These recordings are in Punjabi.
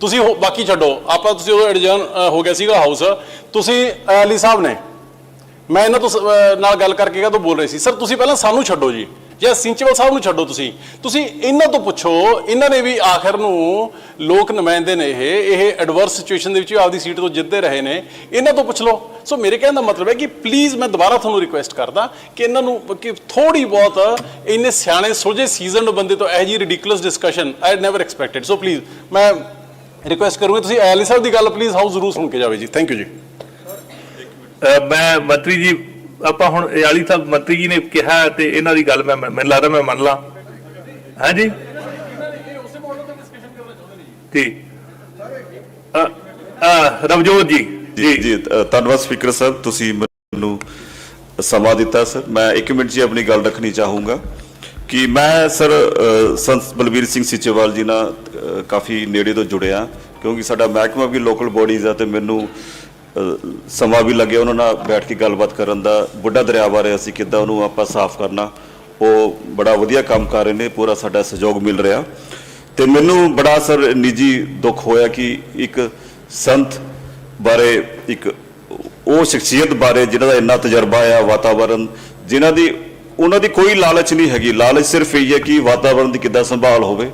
ਤੁਸੀਂ ਹੋ- ਬਾਕੀ ਛੱਡੋ। ਆਪਾਂ ਤੁਸੀਂ ਉਦੋਂ ਐਡਜਨ ਹੋ ਗਿਆ ਸੀਗਾ ਹਾਊਸ ਤੁਸੀਂ ਅਲੀ ਸਾਹਿਬ ਨੇ, ਮੈਂ ਇਹਨਾਂ ਤੋਂ ਸ- ਨਾਲ ਗੱਲ ਕਰਕੇ ਕਦੋਂ ਬੋਲ ਰਹੇ ਸੀ? ਸਰ ਤੁਸੀਂ ਪਹਿਲਾਂ ਸਾਨੂੰ ਛੱਡੋ ਜੀ। ਜਾਂ ਸਿੰਚਵਲ ਸਾਹਿਬ ਨੂੰ ਛੱਡੋ ਤੁਸੀਂ। ਤੁਸੀਂ ਇਹਨਾਂ ਤੋਂ ਪੁੱਛੋ, ਇਹਨਾਂ ਨੇ ਵੀ ਆਖਰ ਨੂੰ ਲੋਕ ਨੁਮਾਇੰਦੇ ਨੇ ਇਹ। ਇਹ ਐਡਵਰਸ ਸਿਚੁਏਸ਼ਨ ਦੇ ਵਿੱਚ ਵੀ ਆਪਦੀ ਸੀਟ ਤੋਂ ਜਿੱਤਦੇ ਰਹੇ ਨੇ। ਇਹਨਾਂ ਤੋਂ ਪੁੱਛ ਲਓ। ਸੋ ਮੇਰੇ ਕਹਿਣ ਦਾ ਮਤਲਬ ਹੈ ਕਿ ਪਲੀਜ਼ ਮੈਂ ਦੁਬਾਰਾ ਤੁਹਾਨੂੰ ਰਿਕੁਐਸਟ ਕਰਦਾ ਕਿ ਇਹਨਾਂ ਨੂੰ ਕਿ ਥੋੜੀ ਬਹੁਤ ਇੰਨੇ ਸਿਆਣੇ ਸੁਲਝੇ ਸੀਜ਼ਨ ਬੰਦੇ ਤੋਂ ਇਹ ਜੀ ridiculous discussion I never expected so please ਮੈਂ ਰਿਕੁਐਸਟ ਕਰੂੰਗਾ ਤੁਸੀਂ ਐਲੀ ਸਾਹਿਬ ਦੀ ਗੱਲ ਪਲੀਜ਼ ਹਾਊਸ ਜ਼ਰੂਰ ਸੁਣ ਕੇ ਜਾਵੇ ਜੀ। ਥੈਂਕ ਯੂ ਜੀ। ਮੈਂ ਮੰਤਰੀ ਜੀ ਆਪਾਂ ਹੁਣ ਵਾਲੀ ਸਾਹਿਬ ਮੰਤਰੀ ਜੀ ਨੇ ਕਿਹਾ ਤੇ ਇਹਨਾਂ ਦੀ ਗੱਲ ਮੈਂ ਮੈਨੂੰ ਲੱਗਦਾ ਮੈਂ ਮੰਨ ਲਾਂ। ਹਾਂਜੀ ਜੀ? ਰਵਜੋਤ ਜੀ। ਜੀ ਜੀ ਧੰਨਵਾਦ ਸਪੀਕਰ ਸਾਹਿਬ ਤੁਸੀਂ ਮੈਨੂੰ ਸਮਾਂ ਦਿੱਤਾ ਸਰ। ਮੈਂ 1 ਮਿੰਟ ਜੀ ਆਪਣੀ ਗੱਲ ਰੱਖਣੀ ਚਾਹੂੰਗਾ। ਕਿ ਮੈਂ ਸਰ ਸੰਤ ਬਲਬੀਰ ਸਿੰਘ ਸਿੱਚੇਵਾਲ ਜੀ ਨਾਲ ਕਾਫੀ ਨੇੜੇ ਤੋਂ ਜੁੜਿਆ ਕਿਉਂਕਿ ਸਾਡਾ ਮਹਿਕਮਾ ਵੀ ਲੋਕਲ ਬੋਡੀਜ਼ ਆ ਤੇ ਮੈਨੂੰ ਸਮਾਂ ਵੀ ਲੱਗਿਆ ਉਹਨਾਂ ਨਾਲ ਬੈਠ ਕੇ ਗੱਲਬਾਤ ਕਰਨ ਦਾ। ਬੁੱਢਾ ਦਰਿਆ ਬਾਰੇ ਅਸੀਂ ਕਿੱਦਾਂ ਉਹਨੂੰ ਆਪਾਂ ਸਾਫ਼ ਕਰਨਾ, ਉਹ ਬੜਾ ਵਧੀਆ ਕੰਮ ਕਰ ਰਹੇ ਨੇ, ਪੂਰਾ ਸਾਡਾ ਸਹਿਯੋਗ ਮਿਲ ਰਿਹਾ। ਤੇ ਮੈਨੂੰ ਬੜਾ ਸਰ ਨਿੱਜੀ ਦੁੱਖ ਹੋਇਆ ਕਿ ਇੱਕ ਸੰਤ ਬਾਰੇ, ਇੱਕ ਉਹ ਸ਼ਖਸੀਅਤ ਬਾਰੇ ਜਿਹਨਾਂ ਦਾ ਇੰਨਾ ਤਜਰਬਾ ਆ ਵਾਤਾਵਰਣ ਜਿਨ੍ਹਾਂ ਦੀ ਉਹਨਾਂ ਦੀ ਕੋਈ ਲਾਲਚ ਨਹੀਂ ਹੈਗੀ। ਲਾਲਚ ਸਿਰਫ ਇਹ ਹੈ ਕਿ ਵਾਤਾਵਰਣ ਦੀ ਕਿੱਦਾਂ ਸੰਭਾਲ ਹੋਵੇ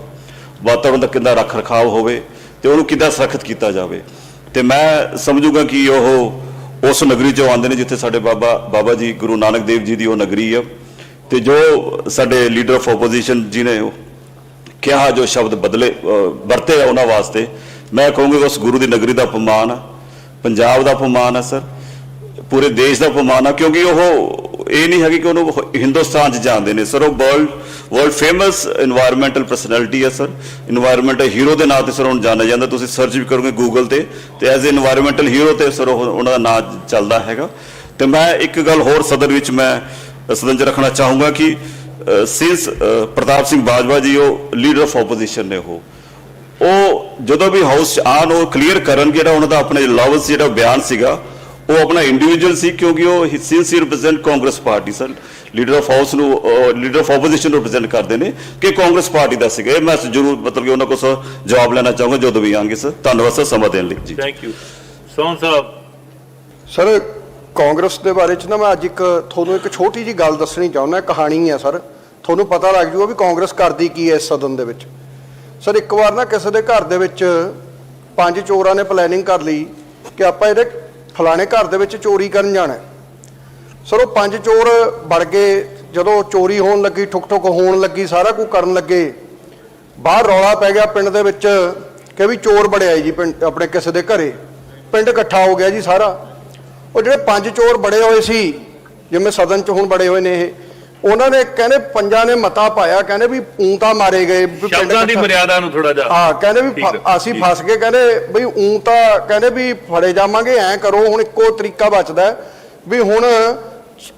ਵਾਤਾਵਰਣ ਦਾ ਕਿੱਦਾਂ ਰੱਖ ਰਖਾਵ ਹੋਵੇ ਤੇ ਉਹਨੂੰ ਕਿੱਦਾਂ ਸੁਰੱਖਿਅਤ ਕੀਤਾ ਜਾਵੇ। ਤੇ ਮੈਂ ਸਮਝੂਗਾ ਕਿ ਉਹ ਉਸ ਨਗਰੀ ਚੋਂ ਆਉਂਦੇ ਨੇ ਜਿੱਥੇ ਸਾਡੇ ਬਾਬਾ ਬਾਬਾ ਜੀ, ਗੁਰੂ ਨਾਨਕ ਦੇਵ ਜੀ ਦੀ ਉਹ ਨਗਰੀ ਆ। ਤੇ ਜੋ ਸਾਡੇ ਲੀਡਰ ਆਫ ਆਪੋਜੀਸ਼ਨ ਜੀ ਨੇ ਕਿਹਾ, ਜੋ ਸ਼ਬਦ ਬਦਲੇ ਵਰਤੇ ਆ ਉਹਨਾਂ ਵਾਸਤੇ, ਮੈਂ ਕਹੂੰਗਾ ਉਸ ਗੁਰੂ ਦੀ ਨਗਰੀ ਦਾ ਅਪਮਾਨ ਆ। ਪੰਜਾਬ ਦਾ ਅਪਮਾਨ ਆ, ਸਰ। ਪੂਰੇ ਦੇਸ਼ ਦਾ ਅਪਮਾਨ ਆ, ਕਿਉਂਕਿ ਉਹ ਇਹ ਨਹੀਂ ਹੈਗੀ ਕਿ ਉਹਨੂੰ ਹਿੰਦੁਸਤਾਨ 'ਚ ਜਾਣਦੇ ਨੇ। ਸਰ, ਉਹ world world famous environmental personality ਹੈ, ਸਰ। এনवायरमेंटਲ ਹੀਰੋ ਦੇ ਨਾਂ ਤੇ ਸਰ ਉਹਨੂੰ ਜਾਣਿਆ ਜਾਂਦਾ। ਤੁਸੀਂ ਸਰਚ ਵੀ ਕਰੋਗੇ ਗੂਗਲ ਤੇ। ਤੇ ਐਜ਼ এনवायरमेंटल ਹੀਰੋ ਤੇ ਸਰ ਉਹਨਾਂ ਦਾ ਨਾਂ ਚੱਲਦਾ ਹੈਗਾ। ਤੇ ਮੈਂ ਇੱਕ ਗੱਲ ਹੋਰ ਸਦਰ ਵਿੱਚ ਮੈਂ ਸਦਨ 'ਚ ਰੱਖਣਾ ਚਾਹੂੰਗਾ ਕਿ ਸਿੰਸ ਪ੍ਰਤਾਪ ਸਿੰਘ ਬਾਜਵਾ ਜੀ, ਉਹ ਲੀਡਰ ਆਫ ਆਪੋਜੀਸ਼ਨ ਨੇ ਉਹ। ਉਹ ਜਦੋਂ ਵੀ ਹਾਊਸ 'ਚ ਆਣ ਉਹ ਕਲੀਅਰ ਕਰਨਗੇ ਜਿਹੜਾ ਉਹਨਾਂ ਦਾ ਆਪਣੇ ਲਵਸ ਜਿਹੜਾ ਬਿਆਨ ਸੀਗਾ ਉਹ ਆਪਣਾ ਇੰਡੀਵਿਜੂਅਲ ਸੀ ਕਿਉਂਕਿ ਉਹ since he represent Congress party sir. Leader of house ਨੂੰ ਲੀਡਰ ਆਫ ਆਪੋਜੀਸ਼ਨ ਨੂੰ ਰਿਪਰੈਜ਼ੈਂਟ ਕਰਦੇ ਨੇ ਕਿ ਕਾਂਗਰਸ ਪਾਰਟੀ ਦਾ ਸੀਗਾ। ਇਹ ਮੈਂ ਜ਼ਰੂਰ ਮਤਲਬ ਕਿ ਉਹਨਾਂ ਕੋਲ ਸਰ ਜਵਾਬ ਲੈਣਾ ਚਾਹੂੰਗਾ ਜਦੋਂ ਵੀ ਆਣਗੇ ਸਰ। ਧੰਨਵਾਦ ਸਰ ਸਮਾਂ ਦੇਣ ਲਈ। ਜੀ। Thank you Sohan Sahib. Sir Congress ਦੇ ਬਾਰੇ ਚ ਨਾ ਮੈਂ ਅੱਜ ਇੱਕ ਤੁਹਾਨੂੰ ਇੱਕ ਛੋਟੀ ਜੀ ਗੱਲ ਦੱਸਣੀ ਚਾਹੁੰਦਾ ਕਹਾਣੀ ਹੈ ਸਰ। ਤੁਹਾਨੂੰ ਪਤਾ ਲੱਗ ਜੂਗਾ ਵੀ ਕਾਂਗਰਸ ਕਰਦੀ ਕੀ ਹੈ ਇਸ ਸਦਨ ਦੇ ਵਿੱਚ। ਸਰ ਇੱਕ ਵਾਰ ਨਾ ਕਿਸੇ ਦੇ ਘਰ ਦੇ ਵਿੱਚ ਪੰਜ ਚੋਰਾਂ ਨੇ ਪਲੈਨਿੰਗ ਕਰ ਲਈ ਕਿ ਆਪਾਂ ਇਹਦੇ ਫਲਾਣੇ ਘਰ ਦੇ ਵਿੱਚ ਚੋਰੀ ਕਰਨ ਜਾਣਾ। ਸਰ, ਉਹ ਪੰਜ ਚੋਰ ਵੜ ਗਏ। ਜਦੋਂ ਚੋਰੀ ਹੋਣ ਲੱਗੀ, ਠੁਕ ਠੁਕ ਹੋਣ ਲੱਗੀ, ਸਾਰਾ ਕੁਝ ਕਰਨ ਲੱਗੇ, ਬਾਹਰ ਰੌਲਾ ਪੈ ਗਿਆ ਪਿੰਡ ਦੇ ਵਿੱਚ ਕਿ ਵੀ ਚੋਰ ਬੜਿਆ ਜੀ ਪਿੰਡ, ਆਪਣੇ ਕਿਸੇ ਦੇ ਘਰੇ। ਪਿੰਡ ਇਕੱਠਾ ਹੋ ਗਿਆ ਜੀ ਸਾਰਾ। ਉਹ ਜਿਹੜੇ ਪੰਜ ਚੋਰ ਬੜੇ ਹੋਏ ਸੀ, ਜਿਵੇਂ ਸਦਨ ਚ ਹੁਣ ਬੜੇ ਹੋਏ ਨੇ ਇਹ ਉਹਨਾਂ ਨੇ ਕਹਿੰਦੇ ਪੰਜਾਂ ਨੇ ਮਤਾ ਪਾਇਆ ਕਹਿੰਦੇ ਵੀ ਊਂ ਤਾਂ ਮਾਰੇ ਗਏ ਵੀ ਪਿੰਡ ਸ਼ਬਦਾਂ ਦੀ ਇਕੱਠਾ- ਮਰਿਆਦਾ ਨੂੰ ਥੋੜਾ ਜਿਹਾ। ਹਾਂ ਕਹਿੰਦੇ ਵੀ ਠੀਕ ਫ- ਹੈ, ਅਸੀਂ ਠੀਕ। ਫਸ ਗਏ ਕਹਿੰਦੇ ਬਈ ਊਂ ਤਾਂ ਕਹਿੰਦੇ ਵੀ ਫੜੇ ਜਾਵਾਂਗੇ ਐਂ ਕਰੋ ਹੁਣ ਇੱਕੋ ਤਰੀਕਾ ਬਚਦਾ। ਹੈ ਵੀ ਹੁਣ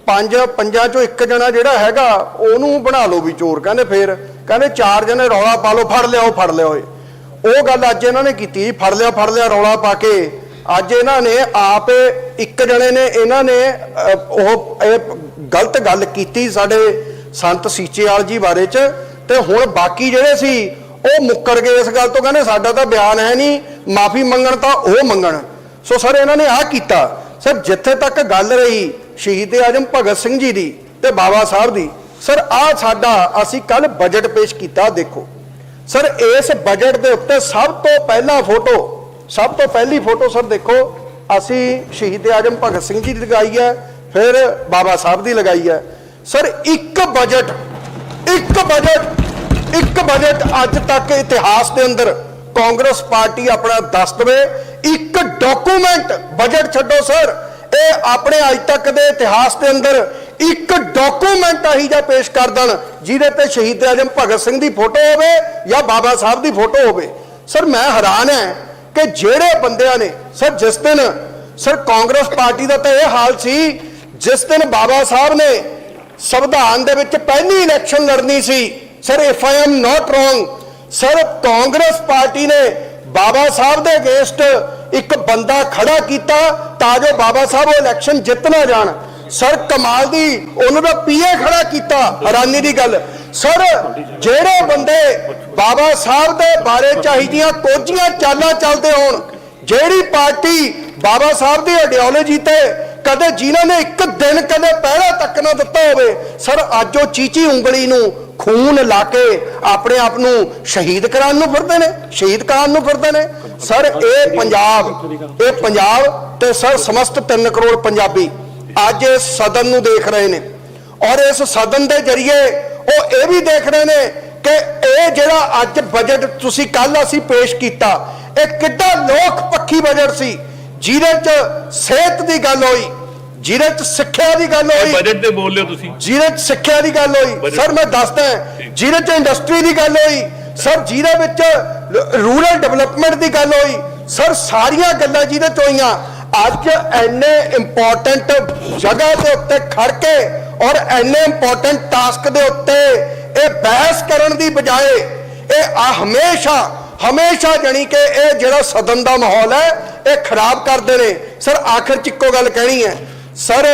ਪੰਜ ਪੰਜਾਂ ਚੋਂ ਇੱਕ ਜਣਾ ਜਿਹੜਾ ਹੈਗਾ ਉਹਨੂੰ ਬਣਾ ਲਓ ਵੀ ਚੋਰ ਕਹਿੰਦੇ ਫੇਰ। ਕਹਿੰਦੇ ਚਾਰ ਜਣੇ ਰੌਲਾ ਪਾ ਲਓ ਫੜ ਲਿਆਓ ਫੜ ਲਿਆਓ ਇਹ। ਉਹ ਗੱਲ ਅੱਜ ਇਹਨਾਂ ਨੇ ਕੀਤੀ ਫੜ ਲਿਆ ਫੜ ਲਿਆ ਰੌਲਾ ਪਾ ਕੇ। ਅੱਜ ਇਹਨਾਂ ਨੇ ਆਪ ਇੱਕ ਜਣੇ ਨੇ ਇਹਨਾਂ ਨੇ ਅਹ, ਉਹ ਇਹ ਗਲਤ ਗੱਲ ਕੀਤੀ ਸਾਡੇ ਸੰਤ ਸੀਚੇਵਾਲ ਜੀ ਬਾਰੇ ਚ, ਤੇ ਹੁਣ ਬਾਕੀ ਜਿਹੜੇ ਸੀ, ਉਹ ਮੁੱਕਰ ਗਏ ਇਸ ਗੱਲ ਤੋਂ, ਕਹਿੰਦੇ ਸਾਡਾ ਤਾਂ ਬਿਆਨ ਹੈ ਨਹੀਂ, ਮਾਫੀ ਮੰਗਣ ਤਾਂ ਉਹ ਮੰਗਣ। ਸੋ ਸਰ, ਇਹਨਾਂ ਨੇ ਆਹ ਕੀਤਾ। ਸਰ, ਜਿੱਥੇ ਤੱਕ ਗੱਲ ਰਹੀ ਸ਼ਹੀਦ ਆਜਮ ਭਗਤ ਸਿੰਘ ਜੀ ਦੀ ਤੇ ਬਾਬਾ ਸਾਹਿਬ ਦੀ, ਸਰ, ਆਹ ਸਾਡਾ ਅਸੀਂ ਕੱਲ ਬਜਟ ਪੇਸ਼ ਕੀਤਾ, ਦੇਖੋ। ਸਰ, ਇਸ ਬਜਟ ਦੇ ਉੱਤੇ ਸਭ ਤੋਂ ਪਹਿਲਾ ਫੋਟੋ ਸਭ ਤੋਂ ਪਹਿਲੀ ਫੋਟੋ ਸਰ, ਦੇਖੋ, ਅਸੀਂ ਸ਼ਹੀਦ ਆਜਮ ਭਗਤ ਸਿੰਘ ਜੀ ਦੀ ਲਗਾਈ ਹੈ। ਫਿਰ ਬਾਬਾ ਸਾਹਿਬ ਦੀ ਲਗਾਈ ਹੈ। ਸਰ, ਇੱਕ ਬਜਟ ਇੱਕ ਬਜਟ ਇੱਕ ਬਜਟ ਅੱਜ ਤੱਕ ਇਤਿਹਾਸ ਦੇ ਅੰਦਰ ਕਾਂਗਰਸ ਪਾਰਟੀ ਆਪਣਾ ਦੱਸ ਦਵੇ। ਇੱਕ ਡਾਕੂਮੈਂਟ ਬਜਟ ਛੱਡੋ, ਸਰ। ਇਹ ਆਪਣੇ ਅੱਜ ਤੱਕ ਦੇ ਇਤਿਹਾਸ ਦੇ ਅੰਦਰ ਇੱਕ ਡਾਕੂਮੈਂਟ ਆਹੀ ਜਾਂ ਪੇਸ਼ ਕਰ ਦੇਣ, ਜਿਹਦੇ ਤੇ ਸ਼ਹੀਦ ਆਜਮ ਭਗਤ ਸਿੰਘ ਦੀ ਫੋਟੋ ਹੋਵੇ ਜਾਂ ਬਾਬਾ ਸਾਹਿਬ ਦੀ ਫੋਟੋ ਹੋਵੇ। ਸਰ, ਮੈਂ ਹੈਰਾਨ ਹਾਂ ਕਿ ਜਿਹੜੇ ਬੰਦਿਆਂ ਨੇ, ਸਰ, ਜਿਸ ਦਿਨ ਸਰ ਕਾਂਗਰਸ ਪਾਰਟੀ ਦਾ ਤਾਂ ਇਹ ਹਾਲ ਸੀ ਜਿਸ ਦਿਨ ਬਾਬਾ ਸਾਹਿਬ ਨੇ ਸੰਵਿਧਾਨ ਦੇ ਵਿੱਚ ਪਹਿਲੀ ਇਲੈਕਸ਼ਨ ਲੜਨੀ ਸੀ, sir if I am not wrong sir, Congress party ਨੇ ਬਾਬਾ ਸਾਹਿਬ ਦੇ ਅਗੇਂਸਟ ਇੱਕ ਬੰਦਾ ਖੜਾ ਕੀਤਾ ਤਾਂ ਜੋ ਬਾਬਾ ਸਾਹਿਬ ਉਹ ਇਲੈਕਸ਼ਨ ਜਿੱਤ ਨਾ ਜਾਣ। ਸਰ, ਕਮਾਲ ਦੀ ਉਹਨਾਂ ਦਾ ਪੀਏ ਖੜਾ ਕੀਤਾ, ਹੈਰਾਨੀ ਦੀ ਗੱਲ। ਸਰ, ਜਿਹੜੇ ਬੰਦੇ ਬਾਬਾ ਸਾਹਿਬ ਦੇ ਬਾਰੇ ਚਾਹੀਦੀਆਂ ਕੋਝੀਆਂ ਚਾਲਾਂ ਚੱਲਦੇ ਹੋਣ, ਜਿਹੜੀ ਪਾਰਟੀ ਬਾਬਾ ਸਾਹਿਬ ਦੀ ਆਈਡੀਓਲੋਜੀ ਤੇ ਕਦੇ ਜਿਨ੍ਹਾਂ ਨੇ ਇੱਕ ਦਿਨ ਕਦੇ ਪਹਿਰਾ ਤੱਕ ਨਾ ਦਿੱਤਾ ਹੋਵੇ, ਸਰ, ਅੱਜ ਉਹ ਚੀਚੀ ਉਂਗਲੀ ਨੂੰ ਖੂਨ ਲਾ ਕੇ ਆਪਣੇ ਆਪ ਨੂੰ ਸ਼ਹੀਦ ਕਰਾਉਣ ਨੂੰ ਫਿਰਦੇ ਨੇ, ਸ਼ਹੀਦ ਕਰਾਉਣ ਨੂੰ ਫਿਰਦੇ ਨੇ। ਸਰ, ਇਹ ਪੰਜਾਬ ਇਹ ਪੰਜਾਬ ਤੇ ਸਰ, ਸਮਸਤ 3 ਕਰੋੜ ਪੰਜਾਬੀ ਅੱਜ ਇਸ ਸਦਨ ਨੂੰ ਦੇਖ ਰਹੇ ਨੇ। ਔਰ ਇਸ ਸਦਨ ਦੇ ਜ਼ਰੀਏ ਉਹ ਇਹ ਵੀ ਦੇਖ ਰਹੇ ਨੇ ਕਿ ਇਹ ਜਿਹੜਾ ਅੱਜ ਬਜਟ ਤੁਸੀਂ ਕੱਲ ਅਸੀਂ ਪੇਸ਼ ਕੀਤਾ, ਇਹ ਕਿੱਡਾ ਲੋਕ ਪੱਖੀ ਬਜਟ ਸੀ, ਜਿਹਦੇ 'ਚ ਸਿਹਤ ਦੀ ਗੱਲ ਹੋਈ ਜਿਹਦੇ 'ਚ ਸਿੱਖਿਆ ਦੀ ਗੱਲ ਹੋਈ। ਬਜਟ ਤੇ ਬੋਲ ਲਿਓ ਤੁਸੀਂ। ਜਿਹਦੇ 'ਚ ਸਿੱਖਿਆ ਦੀ ਗੱਲ ਹੋਈ। ਸਰ ਮੈਂ ਦੱਸਦਾ ਜਿਹਦੇ 'ਚ ਇੰਡਸਟਰੀ ਦੀ ਗੱਲ ਹੋਈ। ਸਰ ਜਿਹਦੇ ਵਿੱਚ ਰੂਰਲ ਡਿਵੈਲਪਮੈਂਟ ਦੀ ਗੱਲ ਹੋਈ। ਸਰ ਸਾਰੀਆਂ ਗੱਲਾਂ ਜਿਹਦੇ 'ਚ ਹੋਈਆਂ। ਅੱਜ ਐਨੇ ਇੰਪੋਰਟੈਂਟ ਜਗ੍ਹਾ ਦੇ ਉੱਤੇ ਖੜ ਕੇ ਔਰ ਐਨੇ ਇੰਪੋਰਟੈਂਟ ਟਾਸਕ ਦੇ ਉੱਤੇ ਇਹ ਬਹਿਸ ਕਰਨ ਦੀ ਬਜਾਏ ਇਹ ਆ ਹਮੇਸ਼ਾ ਹਮੇਸ਼ਾ ਜਣੀ ਕਿ ਇਹ ਜਿਹੜਾ ਸਦਨ ਦਾ ਮਾਹੌਲ ਹੈ ਇਹ ਖਰਾਬ ਕਰਦੇ ਨੇ। ਸਰ ਆਖਰ ਚ ਇੱਕੋ ਗੱਲ ਕਹਿਣੀ ਹੈ। ਸਰ,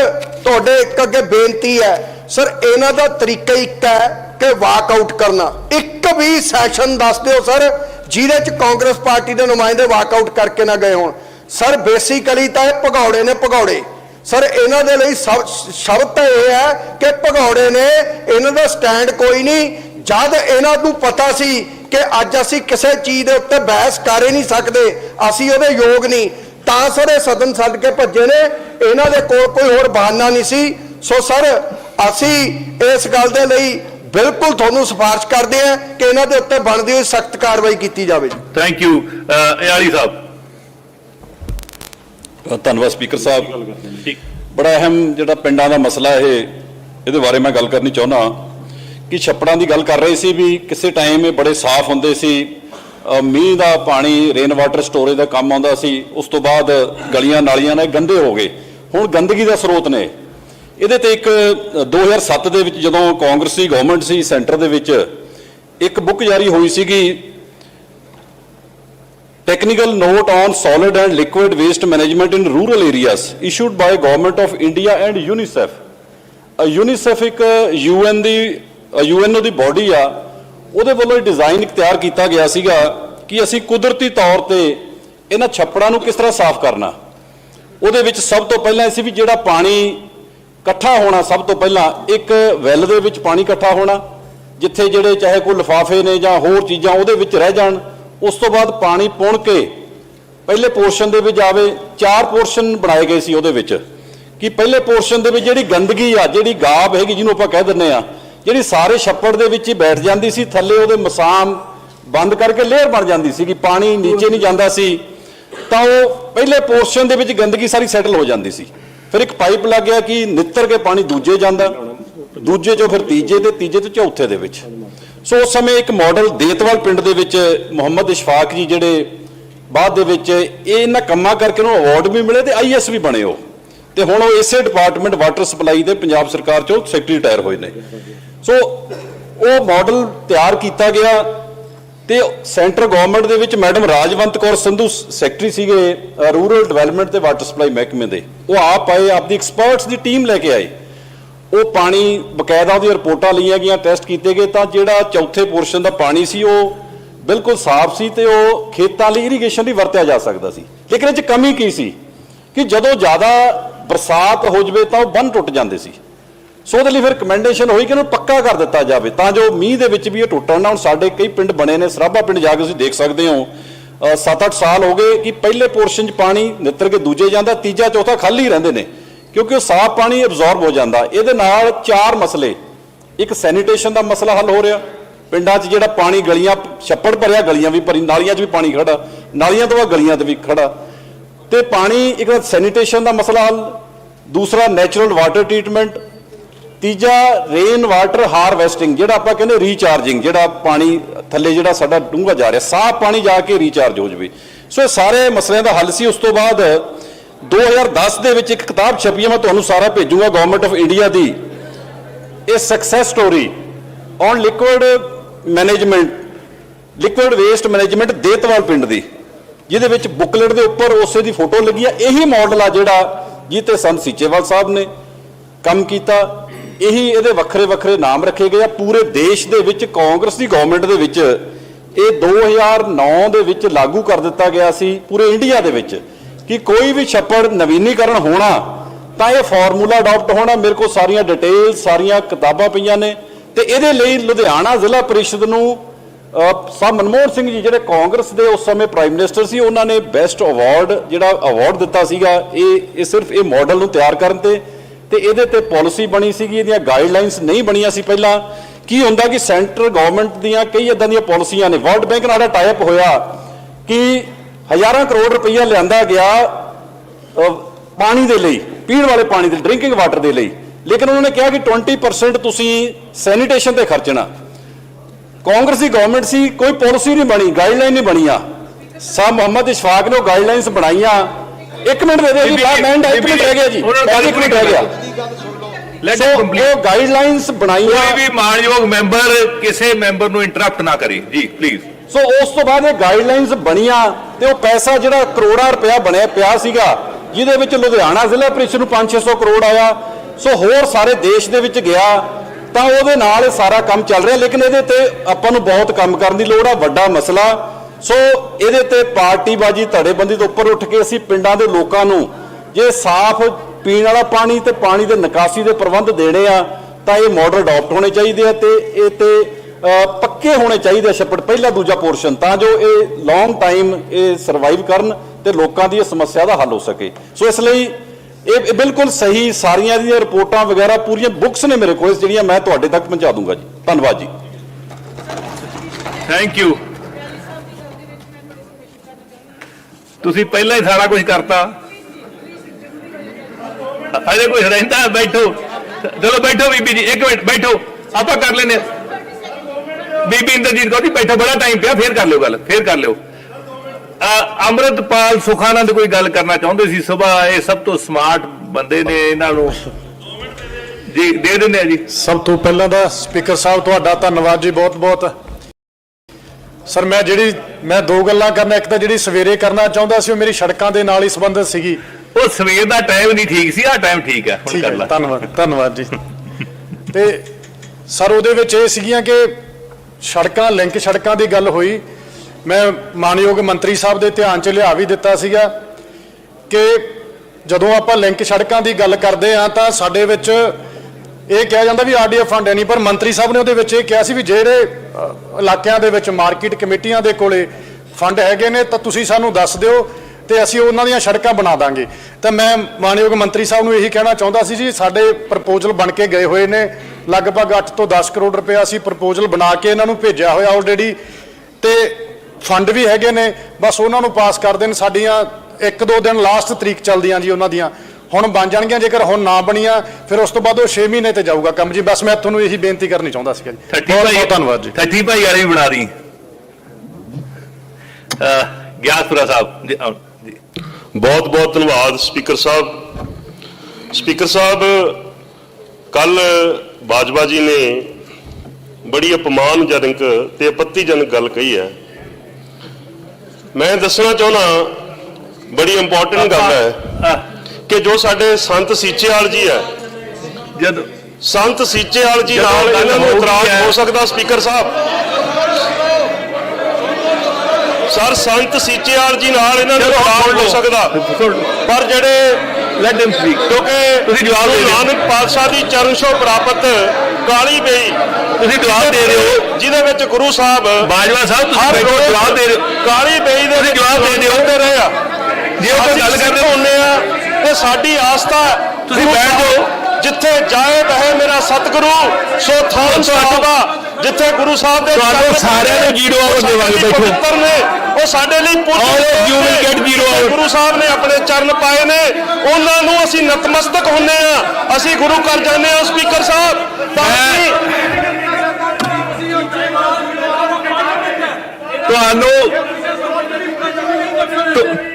ਤੁਹਾਡੇ ਇੱਕ ਅੱਗੇ ਬੇਨਤੀ ਹੈ। ਸਰ, ਇਹਨਾਂ ਦਾ ਤਰੀਕਾ ਇੱਕ ਹੈ ਕਿ ਵਾਕ ਆਊਟ ਕਰਨਾ। ਇੱਕ ਵੀ ਸੈਸ਼ਨ ਦੱਸ ਦਿਓ, ਸਰ, ਜਿਹਦੇ ਚ ਕਾਂਗਰਸ ਪਾਰਟੀ ਦੇ ਨੁਮਾਇੰਦੇ ਵਾਕ ਆਊਟ ਕਰਕੇ ਨਾ ਗਏ ਹੋਣ। ਸਰ ਬੇਸਿਕਲੀ ਤਾਂ ਇਹ ਭਗੌੜੇ ਨੇ ਭਗੌੜੇ। ਸਰ, ਇਹਨਾਂ ਦੇ ਲਈ ਸ਼ਬਦ ਤਾਂ ਇਹ ਹੈ ਕਿ ਭਗੌੜੇ ਨੇ ਇਹਨਾਂ ਦਾ ਸਟੈਂਡ ਕੋਈ ਨਹੀਂ। ਜਦ ਇਹਨਾਂ ਨੂੰ ਪਤਾ ਸੀ ਕਿ ਅੱਜ ਅਸੀਂ ਕਿਸੇ ਚੀਜ਼ ਦੇ ਉੱਤੇ ਬਹਿਸ ਕਰ ਹੀ ਨਹੀਂ ਸਕਦੇ, ਅਸੀਂ ਉਹਦੇ ਯੋਗ ਨਹੀਂ। ਤਾਂ ਸਰ ਸਦਨ ਛੱਡ ਕੇ ਭੱਜੇ ਨੇ। ਇਹਨਾਂ ਦੇ ਕੋਲ ਕੋਈ ਹੋਰ ਬਹਾਨਾ ਨਹੀਂ ਸੀ। ਸੋ ਸਰ ਅਸੀਂ ਇਸ ਗੱਲ ਦੇ ਲਈ ਬਿਲਕੁਲ ਤੁਹਾਨੂੰ ਸਿਫਾਰਿਸ਼ ਕਰਦੇ ਹਾਂ ਕਿ ਇਹਨਾਂ ਦੇ ਉੱਤੇ ਬਣਦੀ ਹੋਈ ਸਖਤ ਕਾਰਵਾਈ ਕੀਤੀ ਜਾਵੇ। Thank you Ayali Sahib. ਧੰਨਵਾਦ ਸਪੀਕਰ ਸਾਹਿਬ। ਠੀਕ। ਬੜਾ ਅਹਿਮ ਜਿਹੜਾ ਪਿੰਡਾਂ ਦਾ ਮਸਲਾ ਇਹ ਇਹਦੇ ਬਾਰੇ ਮੈਂ ਗੱਲ ਕਰਨੀ ਚਾਹੁੰਦਾ ਕਿ ਛੱਪੜਾਂ ਦੀ ਗੱਲ ਕਰ ਰਹੇ ਸੀ ਵੀ ਕਿਸੇ ਟਾਈਮ ਇਹ ਬੜੇ ਸਾਫ਼ ਹੁੰਦੇ ਸੀ। ਮੀਂਹ ਦਾ ਪਾਣੀ ਰੇਨ ਵਾਟਰ ਸਟੋਰੇਜ ਦਾ ਕੰਮ ਆਉਂਦਾ ਸੀ ਉਸ ਤੋਂ ਬਾਅਦ ਗਲੀਆਂ ਨਾਲੀਆਂ ਨੇ ਗੰਦੇ ਹੋ ਗਏ। ਹੁਣ ਗੰਦਗੀ ਦਾ ਸਰੋਤ ਨੇ। ਇਹਦੇ ਤੇ ਇੱਕ ਅ, 2007 ਦੇ ਵਿੱਚ ਜਦੋਂ ਕਾਂਗਰਸੀ ਗਵਰਨਮੈਂਟ ਸੀ ਸੈਂਟਰ ਦੇ ਵਿੱਚ ਇੱਕ ਬੁੱਕ ਜਾਰੀ ਹੋਈ ਸੀਗੀ technical note on solid and liquid waste management in rural areas issued by Government of India and UNICEF UNICEF UNICEF ਇੱਕ UN ਦੀ ਯੂਐਨਓ ਦੀ ਬਾਡੀ ਆ। ਉਹਦੇ ਵੱਲੋਂ ਇਹ ਡਿਜ਼ਾਈਨ ਤਿਆਰ ਕੀਤਾ ਗਿਆ ਸੀਗਾ ਕਿ ਅਸੀਂ ਕੁਦਰਤੀ ਤੌਰ ਤੇ ਇਹਨਾਂ ਛੱਪੜਾਂ ਨੂੰ ਕਿਸ ਤਰ੍ਹਾਂ ਸਾਫ਼ ਕਰਨਾ। ਉਹਦੇ ਵਿੱਚ ਸਭ ਤੋਂ ਪਹਿਲਾਂ ਸੀ ਵੀ ਜਿਹੜਾ ਪਾਣੀ ਇਕੱਠਾ ਹੋਣਾ, ਸਭ ਤੋਂ ਪਹਿਲਾਂ ਇੱਕ ਵੈਲ ਦੇ ਵਿੱਚ ਪਾਣੀ ਇਕੱਠਾ ਹੋਣਾ, ਜਿੱਥੇ ਜਿਹੜੇ ਚਾਹੇ ਕੋਈ ਲਿਫਾਫੇ ਨੇ ਜਾਂ ਹੋਰ ਚੀਜ਼ਾਂ ਉਹਦੇ ਵਿੱਚ ਰਹਿ ਜਾਣ, ਉਸ ਤੋਂ ਬਾਅਦ ਪਾਣੀ ਪੁਣ ਕੇ ਪਹਿਲੇ ਪੋਰਸ਼ਨ ਦੇ ਵਿੱਚ ਆਵੇ, ਚਾਰ ਪੋਰਸ਼ਨ ਬਣਾਏ ਗਏ ਸੀ ਉਹਦੇ ਵਿੱਚ। ਕਿ ਪਹਿਲੇ ਪੋਰਸ਼ਨ ਦੇ ਵਿੱਚ ਜਿਹੜੀ ਗੰਦਗੀ ਆ, ਜਿਹੜੀ ਗਾਬ ਹੈਗੀ ਜਿਹਨੂੰ ਆਪਾਂ ਕਹਿ ਦਿੰਨੇ ਆ ਜਿਹੜੀ ਸਾਰੇ ਛੱਪੜ ਦੇ ਵਿੱਚ ਹੀ ਬੈਠ ਜਾਂਦੀ ਸੀ, ਥੱਲੇ ਉਹਦੇ ਮਸਾਮ ਬੰਦ ਕਰਕੇ ਲੇਅਰ ਬਣ ਜਾਂਦੀ ਸੀ ਕਿ ਪਾਣੀ ਨੀਚੇ ਨਹੀਂ ਜਾਂਦਾ ਸੀ, ਤਾਂ ਉਹ ਪਹਿਲੇ ਪੋਰਸ਼ਨ ਦੇ ਵਿੱਚ ਗੰਦਗੀ ਸਾਰੀ ਸੈਟਲ ਹੋ ਜਾਂਦੀ ਸੀ। ਫਿਰ ਇੱਕ ਪਾਈਪ ਲੱਗ ਗਿਆ ਕਿ ਨਿੱਤਰ ਕੇ ਪਾਣੀ ਦੂਜੇ ਜਾਂਦਾ, ਦੂਜੇ ਚੋਂ ਫਿਰ ਤੀਜੇ ਤੇ, ਤੀਜੇ ਤੋਂ ਚੌਥੇ ਦੇ ਵਿੱਚ। ਸੋ ਉਸ ਸਮੇਂ ਇੱਕ ਮਾਡਲ ਦੇਤਵਾਲ ਪਿੰਡ ਦੇ ਵਿੱਚ ਮੁਹੰਮਦ ਇਸ਼ਫਾਕ ਜੀ ਜਿਹੜੇ ਬਾਅਦ ਦੇ ਵਿੱਚ ਇਹ ਇਹਨਾਂ ਕੰਮਾਂ ਕਰਕੇ ਉਹਨੂੰ ਅਵਾਰਡ ਵੀ ਮਿਲੇ ਤੇ ਆਈਐਸ ਵੀ ਬਣੇ ਉਹ। ਤੇ ਹੁਣ ਉਹ ਇਸੇ ਡਿਪਾਰਟਮੈਂਟ ਵਾਟਰ ਸਪਲਾਈ ਦੇ ਪੰਜਾਬ ਸਰਕਾਰ ਚੋਂ ਸੈਕਟਰੀ ਰਿਟਾਇਰ ਹੋਏ ਨੇ। ਸੋ ਉਹ ਮਾਡਲ ਤਿਆਰ ਕੀਤਾ ਗਿਆ ਤੇ ਸੈਂਟਰ ਗਵਰਨਮੈਂਟ ਦੇ ਵਿੱਚ ਮੈਡਮ ਰਾਜਵੰਤ ਕੌਰ ਸੰਧੂ ਸੈਕਟਰੀ ਸੀਗੇ ਰੂਰਲ ਡਿਵੈਲਪਮੈਂਟ ਤੇ ਵਾਟਰ ਸਪਲਾਈ ਮਹਿਕਮੇ ਦੇ। ਉਹ ਆਪ ਆਏ, ਆਪਦੀ ਐਕਸਪਰਟਸ ਦੀ ਟੀਮ ਲੈ ਕੇ ਆਏ। ਉਹ ਪਾਣੀ ਬਕਾਇਦਾ ਉਹਦੀਆਂ ਰਿਪੋਰਟਾਂ ਲਈਆਂ ਗਈਆਂ ਟੈਸਟ ਕੀਤੇ ਗਏ ਤਾਂ ਜਿਹੜਾ ਚੌਥੇ ਪੋਰਸ਼ਨ ਦਾ ਪਾਣੀ ਸੀ ਉਹ ਬਿਲਕੁਲ ਸਾਫ਼ ਸੀ ਤੇ ਉਹ ਖੇਤਾਂ ਲਈ ਇਰੀਗੇਸ਼ਨ ਲਈ ਵਰਤਿਆ ਜਾ ਸਕਦਾ ਸੀ। ਲੇਕਿਨ ਇਹ 'ਚ ਕਮੀ ਕੀ ਸੀ? ਕਿ ਜਦੋਂ ਜ਼ਿਆਦਾ ਬਰਸਾਤ ਹੋ ਜਵੇ ਤਾਂ ਉਹ ਬੰਨ ਟੁੱਟ ਜਾਂਦੇ ਸੀ। ਸੋ ਉਹਦੇ ਲਈ ਫਿਰ ਕਮੈਂਡੇਸ਼ਨ ਹੋਈ ਕਿ ਉਹਨੂੰ ਪੱਕਾ ਕਰ ਦਿੱਤਾ ਜਾਵੇ। ਤਾਂ ਜੋ ਮੀਂਹ ਦੇ ਵਿੱਚ ਵੀ ਇਹ ਟੁੱਟਣ ਨਾ ਹੁਣ ਸਾਡੇ ਕਈ ਪਿੰਡ ਬਣੇ ਨੇ। ਸਰਾਭਾ ਪਿੰਡ ਜਾ ਕੇ ਤੁਸੀਂ ਦੇਖ ਸਕਦੇ ਹੋ। 7-8 ਸਾਲ ਹੋ ਗਏ ਕਿ ਪਹਿਲੇ ਪੋਰਸ਼ਨ 'ਚ ਪਾਣੀ ਨਿੱਤਰ ਕੇ ਦੂਜੇ ਜਾਂਦਾ, ਤੀਜਾ, ਚੌਥਾ ਖਾਲੀ ਰਹਿੰਦੇ ਨੇ। ਕਿਉਂਕਿ ਉਹ ਸਾਫ਼ ਪਾਣੀ ਅਬਜ਼ੌਰਬ ਹੋ ਜਾਂਦਾ। ਇਹਦੇ ਨਾਲ ਚਾਰ ਮਸਲੇ। ਇੱਕ ਸੈਨੀਟੇਸ਼ਨ ਦਾ ਮਸਲਾ ਹੱਲ ਹੋ ਰਿਹਾ। ਪਿੰਡਾਂ 'ਚ ਜਿਹੜਾ ਪਾਣੀ ਗਲੀਆਂ ਛੱਪੜ ਭਰਿਆ, ਗਲੀਆਂ ਵੀ ਭਰੀ, ਨਾਲੀਆਂ 'ਚ ਵੀ ਪਾਣੀ ਖੜਾ। ਨਾਲੀਆਂ ਤੋਂ ਬਾਅਦ ਗਲੀਆਂ 'ਤੇ ਵੀ ਖੜਾ। ਤੇ ਪਾਣੀ ਇੱਕ ਸੈਨੀਟੇਸ਼ਨ ਦਾ ਮਸਲਾ ਹੱਲ। ਦੂਸਰਾ ਨੈਚੁਰਲ ਵਾਟਰ ਟ੍ਰੀਟਮੈਂਟ ਤੀਜਾ ਰੇਨ ਵਾਟਰ ਹਾਰਵੈਸਟਿੰਗ ਜਿਹੜਾ ਆਪਾਂ ਕਹਿੰਦੇ ਰੀਚਾਰਜਿੰਗ ਜਿਹੜਾ ਪਾਣੀ ਥੱਲੇ ਜਿਹੜਾ ਸਾਡਾ ਡੂੰਘਾ ਜਾ ਰਿਹਾ, ਸਾਫ਼ ਪਾਣੀ ਜਾ ਕੇ ਰੀਚਾਰਜ ਹੋ ਜਵੇ। ਸੋ ਇਹ ਸਾਰੇ ਮਸਲਿਆਂ ਦਾ ਹੱਲ ਸੀ। ਉਸ ਤੋਂ ਬਾਅਦ 2010 ਦੇ ਵਿੱਚ ਇੱਕ ਕਿਤਾਬ ਛਪੀ ਹੈ, ਮੈਂ ਤੁਹਾਨੂੰ ਸਾਰਾ ਭੇਜੂਗਾ ਗਵਰਨਮੈਂਟ ਆਫ ਇੰਡੀਆ ਦੀ। ਇਹ success story on liquid management liquid waste management Detwal ਪਿੰਡ ਦੀ, ਜਿਹਦੇ ਵਿੱਚ ਬੁਕਲੇਟ ਦੇ ਉੱਪਰ ਉਸੇ ਦੀ ਫੋਟੋ ਲੱਗੀ ਆ ਇਹੀ ਮਾਡਲ ਆ ਜਿਹੜਾ ਜਿੱਤੇ ਸੰਤ ਸੀਚੇਵਾਲ ਸਾਹਿਬ ਨੇ ਕੰਮ ਕੀਤਾ। ਇਹੀ ਇਹਦੇ ਵੱਖਰੇ ਵੱਖਰੇ ਨਾਮ ਰੱਖੇ ਗਏ ਆ। ਪੂਰੇ ਦੇਸ਼ ਦੇ ਵਿੱਚ, ਕਾਂਗਰਸ ਦੀ ਗਵਰਨਮੈਂਟ ਦੇ ਵਿੱਚ, ਇਹ 2009 ਦੇ ਵਿੱਚ ਲਾਗੂ ਕਰ ਦਿੱਤਾ ਗਿਆ ਸੀ, ਪੂਰੇ ਇੰਡੀਆ ਦੇ ਵਿੱਚ। ਕਿ ਕੋਈ ਵੀ ਛੱਪੜ ਨਵੀਨੀਕਰਨ ਹੋਣਾ, ਤਾਂ ਇਹ ਫਾਰਮੂਲਾ ਅਡਾਪਟ ਹੋਣਾ। ਮੇਰੇ ਕੋਲ ਸਾਰੀਆਂ ਡਿਟੇਲ ਸਾਰੀਆਂ ਕਿਤਾਬਾਂ ਪਈਆਂ ਨੇ। ਤੇ ਇਹਦੇ ਲਈ ਲੁਧਿਆਣਾ ਜ਼ਿਲ੍ਹਾ ਪਰਿਸ਼ਦ ਨੂੰ, ਅਹ ਮਨਮੋਹਨ ਸਿੰਘ ਜੀ ਜਿਹੜੇ ਕਾਂਗਰਸ ਦੇ ਉਸ ਸਮੇਂ ਪ੍ਰਾਈਮ ਮਿਨਿਸਟਰ ਸੀ, ਉਹਨਾਂ ਨੇ ਬੈਸਟ ਅਵਾਰਡ ਜਿਹੜਾ ਅਵਾਰਡ ਦਿੱਤਾ ਸੀਗਾ, ਇਹ ਇਹ ਸਿਰਫ ਇਹ ਮਾਡਲ ਨੂੰ ਤਿਆਰ ਕਰਨ ਤੇ ਤੇ ਇਹਦੇ ਤੇ ਪਾਲਿਸੀ ਬਣੀ ਸੀਗੀ, ਇਹਦੀਆਂ ਗਾਈਡਲਾਈਨਸ ਨਹੀਂ ਬਣੀਆਂ ਸੀ ਪਹਿਲਾਂ। ਕੀ ਹੁੰਦਾ ਕਿ ਸੈਂਟਰ ਗਵਰਨਮੈਂਟ ਦੀਆਂ ਕਈ ਇਦਾਂ ਦੀਆਂ ਪਾਲਿਸੀਆਂ ਨੇ ਵਰਲਡ ਬੈਂਕ ਨਾਲ ਟਾਈਪ ਹੋਇਆ ਕਿ ਹਜ਼ਾਰਾਂ ਕਰੋੜ ਰੁਪਈਆ ਲਿਆਂਦਾ ਗਿਆ ਪਾਣੀ ਦੇ ਲਈ, ਪੀਣ ਵਾਲੇ ਪਾਣੀ ਦੇ ਡਰਿੰਕਿੰਗ ਵਾਟਰ ਦੇ ਲਈ। ਲੇਕਿਨ ਉਹਨਾਂ ਨੇ ਕਿਹਾ ਕਿ 20% ਤੁਸੀਂ ਸੈਨੀਟੇਸ਼ਨ ਤੇ ਖਰਚਣਾ ਕਾਂਗਰਸ ਦੀ ਗਵਰਨਮੈਂਟ ਸੀ, ਕੋਈ ਪਾਲਿਸੀ ਨਹੀਂ ਬਣੀ ਗਾਈਡਲਾਈਨ ਨਹੀਂ ਬਣੀਆਂ। ਸਾਹਿਬ ਮੁਹੰਮਦ ਇਸ਼ਫਾਕ ਨੇ ਉਹ ਗਾਈਡਲਾਈਨਸ ਬਣਾਈਆਂ। ਇੱਕ ਮਿੰਟ ਦੇ ਦਿਓ ਜੀ ਮੈਂ ਮੈਂ ਇੱਕ ਮਿੰਟ ਰਹਿ ਗਿਆ ਜੀ। ਇੱਕ ਮਿੰਟ ਰਹਿ ਗਿਆ। ਲੈਟ ਇਟ ਕੰਪਲੀਟ ਉਹ ਗਾਈਡਲਾਈਨਸ ਬਣਾਈਆਂ ਕੋਈ ਵੀ ਮਾਨਯੋਗ ਮੈਂਬਰ ਕਿਸੇ ਮੈਂਬਰ ਨੂੰ ਇੰਟਰਰਪਟ ਨਾ ਕਰੇ। ਜੀ ਪਲੀਜ਼ ਸੋ ਉਸ ਤੋਂ ਬਾਅਦ ਇਹ ਗਾਈਡਲਾਈਨਸ ਬਣੀਆਂ ਤੇ ਉਹ ਪੈਸਾ ਜਿਹੜਾ ਕਰੋੜਾਂ ਰੁਪਇਆ ਬਣਿਆ ਪਿਆ ਸੀਗਾ ਜਿਹਦੇ ਵਿੱਚ ਲੁਧਿਆਣਾ ਜ਼ਿਲ੍ਹਾ ਪ੍ਰੀਸ਼ਦ ਨੂੰ 5-600 ਕਰੋੜ ਆਇਆ। ਸੋ ਹੋਰ ਸਾਰੇ ਦੇਸ਼ ਦੇ ਵਿੱਚ ਗਿਆ। ਤਾਂ ਉਹਦੇ ਨਾਲ ਇਹ ਸਾਰਾ ਕੰਮ ਚੱਲ ਰਿਹਾ ਲੇਕਿਨ ਇਹਦੇ ਤੇ ਆਪਾਂ ਨੂੰ ਬਹੁਤ ਕੰਮ ਕਰਨ ਦੀ ਲੋੜ ਆ। ਵੱਡਾ ਮਸਲਾ। ਸੋ ਇਹਦੇ ਤੇ ਪਾਰਟੀਬਾਜੀ ਧੜੇਬੰਦੀ ਤੋਂ ਉੱਪਰ ਉੱਠ ਕੇ ਅਸੀਂ ਪਿੰਡਾਂ ਦੇ ਲੋਕਾਂ ਨੂੰ ਜੇ ਸਾਫ਼ ਪੀਣ ਵਾਲਾ ਪਾਣੀ ਤੇ ਪਾਣੀ ਦੇ ਨਿਕਾਸੀ ਦੇ ਪ੍ਰਬੰਧ ਦੇਣੇ ਆ, ਤਾਂ ਇਹ ਮਾਡਲ ਅਡਾਪਟ ਹੋਣੇ ਚਾਹੀਦੇ ਆ ਤੇ ਇਹ ਤੇ ਪੱਕੇ ਹੋਣੇ ਚਾਹੀਦੇ ਆ ਛੱਪੜ, ਪਹਿਲਾ ਦੂਜਾ ਪੋਰਸ਼ਨ ਤਾਂ ਜੋ ਇਹ ਲੌਂਗ ਟਾਈਮ ਇਹ ਸਰਵਾਈਵ ਕਰਨ ਤੇ ਲੋਕਾਂ ਦੀ ਇਹ ਸਮੱਸਿਆ ਦਾ ਹੱਲ ਹੋ ਸਕੇ। ਸੋ ਇਸ ਲਈ ਇਹ ਬਿਲਕੁਲ ਸਹੀ ਸਾਰੀਆਂ ਦੀਆਂ ਰਿਪੋਰਟਾਂ ਵਗੈਰਾ ਪੂਰੀਆਂ ਬੁੱਕਸ ਨੇ ਮੇਰੇ ਕੋਲ, ਜਿਹੜੀਆਂ ਮੈਂ ਤੁਹਾਡੇ ਤੱਕ ਪਹੁੰਚਾ ਦੂੰਗਾ ਜੀ। ਧੰਨਵਾਦ ਜੀ। ਥੈਂਕ ਯੂ ਤੁਸੀਂ ਪਹਿਲਾਂ ਹੀ ਸਾਰਾ ਕੁਝ ਕਰਤਾ। ਅਜੇ ਕੁਝ ਰਹਿੰਦਾ ਬੈਠੋ। ਚਲੋ ਬੈਠੋ ਬੀਬੀ ਜੀ ਇੱਕ ਮਿੰਟ ਬੈਠੋ। ਆਪਾਂ ਕਰ ਲੈਨੇ ਬੀਬੀ ਇੰਦਰਜੀਤ ਕੌਰ ਜੀ ਬੈਠੋ ਬੜਾ ਟਾਈਮ ਪਿਆ ਫੇਰ ਕਰ ਲਿਓ ਗੱਲ ਫੇਰ ਕਰ ਲਿਓ। ਅ, ਅੰਮ੍ਰਿਤਪਾਲ ਸੁਖਾਨੰਦ ਕੋਈ ਗੱਲ ਕਰਨਾ ਚਾਹੁੰਦੇ ਸੀ? ਸਵੇਰ ਇਹ ਸਭ ਤੋਂ ਸਮਾਰਟ ਬੰਦੇ ਨੇ ਇਹਨਾਂ ਨੂੰ। ਜੀ ਦੇ ਦਿੰਦੇ ਆ ਜੀ। ਸਭ ਤੋਂ ਪਹਿਲਾਂ ਤਾਂ ਸਪੀਕਰ ਸਾਹਿਬ ਤੁਹਾਡਾ ਧੰਨਵਾਦ ਜੀ ਬਹੁਤ ਬਹੁਤ ਸਰ ਮੈਂ ਜਿਹੜੀ ਮੈਂ ਦੋ ਗੱਲਾਂ ਕਰਨਾ ਇੱਕ ਤਾਂ ਜਿਹੜੀ ਸਵੇਰੇ ਕਰਨਾ ਚਾਹੁੰਦਾ ਸੀ ਉਹ ਮੇਰੀ ਸੜਕਾਂ ਦੇ ਨਾਲ ਹੀ ਸੰਬੰਧਿਤ ਸੀਗੀ। ਉਹ ਸਵੇਰ ਦਾ ਟਾਈਮ ਨਹੀਂ ਠੀਕ ਸੀ ਆ ਟਾਈਮ ਠੀਕ ਹੈ ਹੁਣ ਠੀਕ ਕਰ ਹੈ ਲੈ। ਧੰਨਵਾਦ ਧੰਨਵਾਦ ਜੀ। ਤੇ ਸਰ ਉਹਦੇ ਵਿੱਚ ਇਹ ਸੀਗੀਆਂ ਕਿ ਸੜਕਾਂ ਲਿੰਕ ਸੜਕਾਂ ਦੀ ਗੱਲ ਹੋਈ। ਮੈਂ ਮਾਨਯੋਗ ਮੰਤਰੀ ਸਾਹਿਬ ਦੇ ਧਿਆਨ 'ਚ ਲਿਆ ਵੀ ਦਿੱਤਾ ਸੀਗਾ ਕਿ ਜਦੋਂ ਆਪਾਂ ਲਿੰਕ ਸੜਕਾਂ ਦੀ ਗੱਲ ਕਰਦੇ ਆ ਤਾਂ ਸਾਡੇ ਵਿੱਚ ਇਹ ਕਿਹਾ ਜਾਂਦਾ ਵੀ ਆਰਡੀਐਫ ਫੰਡ ਹੈ ਨਹੀਂ, ਪਰ ਮੰਤਰੀ ਸਾਹਿਬ ਨੇ ਉਹਦੇ ਵਿੱਚ ਇਹ ਕਿਹਾ ਸੀ ਵੀ ਜਿਹੜੇ ਇਲਾਕਿਆਂ ਦੇ ਵਿੱਚ ਮਾਰਕੀਟ ਕਮੇਟੀਆਂ ਦੇ ਕੋਲੇ ਫੰਡ ਹੈਗੇ ਨੇ, ਤਾਂ ਤੁਸੀਂ ਸਾਨੂੰ ਦੱਸ ਦਿਓ ਤੇ ਅਸੀਂ ਉਹਨਾਂ ਦੀਆਂ ਸੜਕਾਂ ਬਣਾ ਦਾਂਗੇ। ਤਾਂ ਮੈਂ ਮਾਨਯੋਗ ਮੰਤਰੀ ਸਾਹਿਬ ਨੂੰ ਇਹੀ ਕਹਿਣਾ ਚਾਹੁੰਦਾ ਸੀ ਜੀ, ਸਾਡੇ ਪ੍ਰਪੋਜ਼ਲ ਬਣ ਕੇ ਗਏ ਹੋਏ ਨੇ, ਲਗਭਗ 8 ਤੋਂ 10 ਕਰੋੜ ਰੁਪਏ ਅਸੀਂ ਪ੍ਰਪੋਜ਼ਲ ਬਣਾ ਕੇ ਇਹਨਾਂ ਨੂੰ ਭੇਜਿਆ ਹੋਇਆ ਆਲਰੇਡੀ ਤੇ ਫੰਡ ਵੀ ਹੈਗੇ ਨੇ, ਬਸ ਉਹਨਾਂ ਨੂੰ ਪਾਸ ਕਰ ਦੇਣ, ਸਾਡੀਆਂ ਇੱਕ ਦੋ ਦਿਨ ਲਾਸਟ ਤਰੀਕ ਚੱਲਦੀਆਂ ਜੀ ਉਹਨਾਂ ਦੀਆਂ। ਹੁਣ ਬਣ ਜਾਣਗੀਆਂ ਜੇਕਰ ਹੁਣ ਨਾ ਬਣੀਆਂ ਫਿਰ ਉਸ ਤੋਂ ਬਾਅਦ ਉਹ 6 ਮਹੀਨੇ ਤੇ ਜਾਊਗਾ ਕੰਮ ਜੀ। ਬਸ ਮੈਂ ਤੁਹਾਨੂੰ ਇਹੀ ਬੇਨਤੀ ਕਰਨੀ ਚਾਹੁੰਦਾ ਸੀਗਾ ਜੀ। ਠੱਠੀ ਬਹੁਤ ਭਾਈ ਬਹੁਤ ਧੰਨਵਾਦ ਜੀ। ਠੱਠੀ ਭਾਈ ਵਾਲੀ ਵੀ ਬਣਾ ਦੀ ਗਿਆਸਪੁਰਾ ਸਾਹਿਬ ਜੀ, ਆਓ, ਜੀ। ਬਹੁਤ ਬਹੁਤ ਧੰਨਵਾਦ ਸਪੀਕਰ ਸਾਹਿਬ। ਸਪੀਕਰ ਸਾਹਿਬ ਕੱਲ ਬਾਜਵਾ ਜੀ ਨੇ ਬੜੀ ਅਪਮਾਨਜਨਕ ਤੇ ਆਪੱਤੀਜਨਕ ਗੱਲ ਕਹੀ ਹੈ। ਮੈਂ ਦੱਸਣਾ ਚਾਹੁੰਦਾ ਬੜੀ ਇੰਪੋਰਟੈਂਟ ਗੱਲ ਹੈ। ਕਿ ਜੋ ਸਾਡੇ ਸੰਤ ਸੀਚੇਵਾਲ ਜੀ ਹੈ। ਜਦ ਸੰਤ ਸੀਚੇਵਾਲ ਜੀ ਨਾਲ ਇਹਨਾਂ ਨੂੰ ਹੋ ਇਤਰਾਜ਼ ਹੈ- ਹੋ ਸਕਦਾ ਸਪੀਕਰ ਸਾਹਿਬ? ਸਰ ਸੰਤ ਸੀਚੇਵਾਲ ਜੀ ਨਾਲ ਇਹਨਾਂ ਨੂੰ ਇਤਰਾਜ਼ ਹੋ। ਸਕਦਾ। ਪਰ ਜਿਹੜੇ Let them speak. ਕਿਉਂਕਿ ਤੁਸੀਂ ਜਵਾਬ ਦੇ ਦਿਓ। ਨਾਨਕ ਪਾਤਸ਼ਾਹ ਦੀ ਚਰਨ ਛੋਹ ਪ੍ਰਾਪਤ ਕਾਲੀ ਬਈ। ਤੁਸੀਂ ਜਵਾਬ ਦੇ ਰਹੇ ਹੋ ਜਿਹਦੇ ਵਿੱਚ ਗੁਰੂ ਸਾਹਿਬ ਬਾਜਵਾ ਸਾਹਿਬ ਤੁਸੀਂ ਰੋਜ਼ ਜਵਾਬ ਦੇ ਰਹੇ ਹੋ ਕਾਲੀ ਬਈ ਦੇ ਜਵਾਬ ਦੇ ਰਹੇ ਆ। ਜੇ ਉਹ ਗੱਲ ਕਰਦੇ ਹੋ ਹੁੰਨੇ ਆ। ਤੇ ਸਾਡੀ ਆਸਥਾ ਤੁਸੀਂ ਬੈਠ ਜਾਓ। ਜਿੱਥੇ ਜਾਏ ਬਹਿ ਮੇਰਾ ਸਤਿਗੁਰੂ ਸੋ ਥਾਨ ਸਾਹਿਬਾ ਜਿੱਥੇ ਗੁਰੂ ਸਾਹਿਬ ਦੇ ਤੁਹਾਨੂੰ ਸਾਰਿਆਂ ਨੂੰ ਉਹ ਸਾਡੇ ਦੇਵਾਂਗੇ, ਬੈਠੋ। ਪਵਿੱਤਰ ਨੇ ਉਹ ਸਾਡੇ ਲਈ ਪੁੱਤ. ਗੁਰੂ ਸਾਹਿਬ ਨੇ ਆਪਣੇ ਚਰਨ ਪਾਏ ਨੇ ਉਹਨਾਂ ਨੂੰ ਅਸੀਂ ਨਤਮਸਤਕ ਹੁੰਨੇ ਆ ਅਸੀਂ ਗੁਰੂ ਘਰ ਜਾਂਦੇ ਆ ਸਪੀਕਰ ਸਾਹਿਬ ਤਾਂ ਤੁਹਾਨੂੰ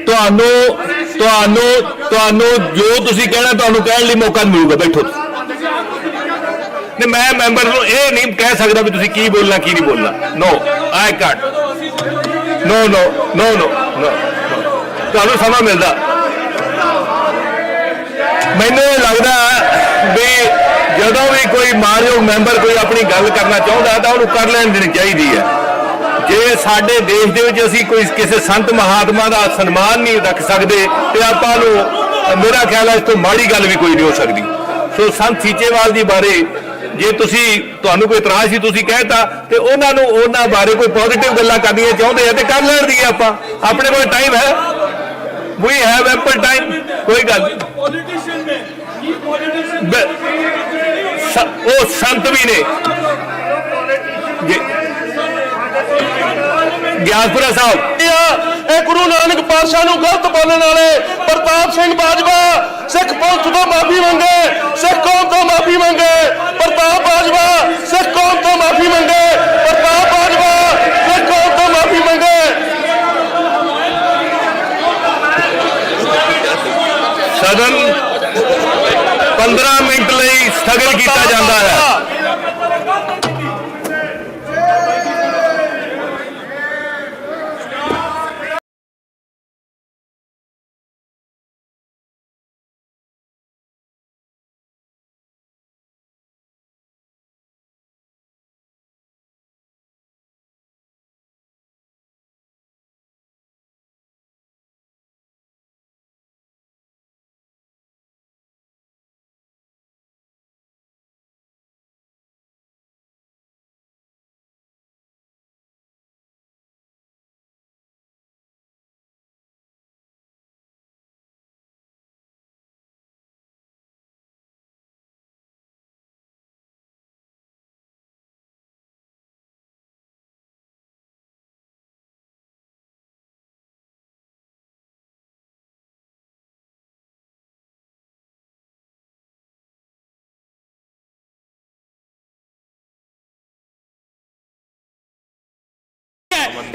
ਤੁਹਾਨੂੰ ਤੁਹਾਨੂੰ ਤੁਹਾਨੂੰ ਜੋ ਤੁਸੀਂ ਕਹਿਣਾ, ਤੁਹਾਨੂੰ ਕਹਿਣ ਲਈ ਮੌਕਾ ਮਿਲੂਗਾ। ਬੈਠੋ। ਨਹੀਂ, ਮੈਂ ਮੈਂਬਰ ਨੂੰ ਇਹ ਨਹੀਂ ਕਹਿ ਸਕਦਾ ਵੀ ਤੁਸੀਂ ਕੀ ਬੋਲਣਾ, ਕੀ ਨਹੀਂ ਬੋਲਣਾ। ਨੋ ਆਈ ਕਾਂਟ ਨੋ ਨੋ ਨੋ ਨੋ ਨੋ ਤੁਹਾਨੂੰ ਸਮਾਂ ਮਿਲਦਾ। ਮੈਨੂੰ ਇਹ ਲੱਗਦਾ ਵੀ ਜਦੋਂ ਵੀ ਕੋਈ ਮਾਨਯੋਗ ਮੈਂਬਰ ਕੋਈ ਆਪਣੀ ਗੱਲ ਕਰਨਾ ਚਾਹੁੰਦਾ ਤਾਂ ਉਹਨੂੰ ਕਰ ਲੈਣ ਦੇਣੀ ਚਾਹੀਦੀ ਹੈ। ਜੇ ਸਾਡੇ ਦੇਸ਼ ਦੇ ਵਿੱਚ ਅਸੀਂ ਕੋਈ ਕਿਸੇ ਸੰਤ ਮਹਾਤਮਾ ਦਾ ਸਨਮਾਨ ਨਹੀਂ ਰੱਖ ਸਕਦੇ ਤੇ ਆਪਾਂ ਨੂੰ ਮੇਰਾ ਖਿਆਲ ਹੈ ਇਸ ਤੋਂ ਮਾੜੀ ਗੱਲ ਵੀ ਕੋਈ ਨਹੀਂ ਹੋ ਸਕਦੀ। ਸੋ ਸੰਤ ਸੀਚੇਵਾਲ ਜੀ ਬਾਰੇ ਜੇ ਤੁਸੀਂ ਤੁਹਾਨੂੰ ਕੋਈ ਇਤਰਾਜ਼ ਸੀ ਤੁਸੀਂ ਕਹਿਤਾ ਤੇ ਉਹਨਾਂ ਨੂੰ ਉਹਨਾਂ ਬਾਰੇ ਕੋਈ ਪੋਜ਼ਿਟਿਵ ਗੱਲਾਂ ਕਰਨੀਆਂ ਚਾਹੁੰਦੇ ਆ ਤੇ ਕਰ ਲੈਣ ਦੀ ਆਪਾਂ। ਆਪਣੇ ਕੋਲ ਟਾਈਮ ਹੈ। ਵੀ ਹੈਵ ਐਪਲ ਟਾਈਮ ਕੋਈ ਗੱਲ ਬ- ਸ- ਉਹ ਸੰਤ ਵੀ ਨੇ। ਗਿਆਸਪੁਰਾ ਸਾਹਿਬ। ਇਹ ਗੁਰੂ ਨਾਨਕ ਪਾਤਸ਼ਾਹ ਨੂੰ ਗਲਤ ਬੋਲਣ ਵਾਲੇ ਪ੍ਰਤਾਪ ਸਿੰਘ ਬਾਜਵਾ ਸਿੱਖ ਪੰਥ ਤੋਂ ਮਾਫੀ ਮੰਗੇ ਸਿੱਖ ਕੌਮ ਤੋਂ ਮਾਫੀ ਮੰਗੇ ਪ੍ਰਤਾਪ ਬਾਜਵਾ ਸਿੱਖ ਕੌਮ ਤੋਂ ਮਾਫੀ ਮੰਗੇ ਪ੍ਰਤਾਪ ਬਾਜਵਾ ਸਿੱਖ ਕੌਮ ਤੋਂ ਮਾਫੀ ਮੰਗੇ। ਸਦਨ 15 ਮਿੰਟ ਲਈ ਸਥਗਿਤ ਕੀਤਾ ਜਾਂਦਾ ਹੈ।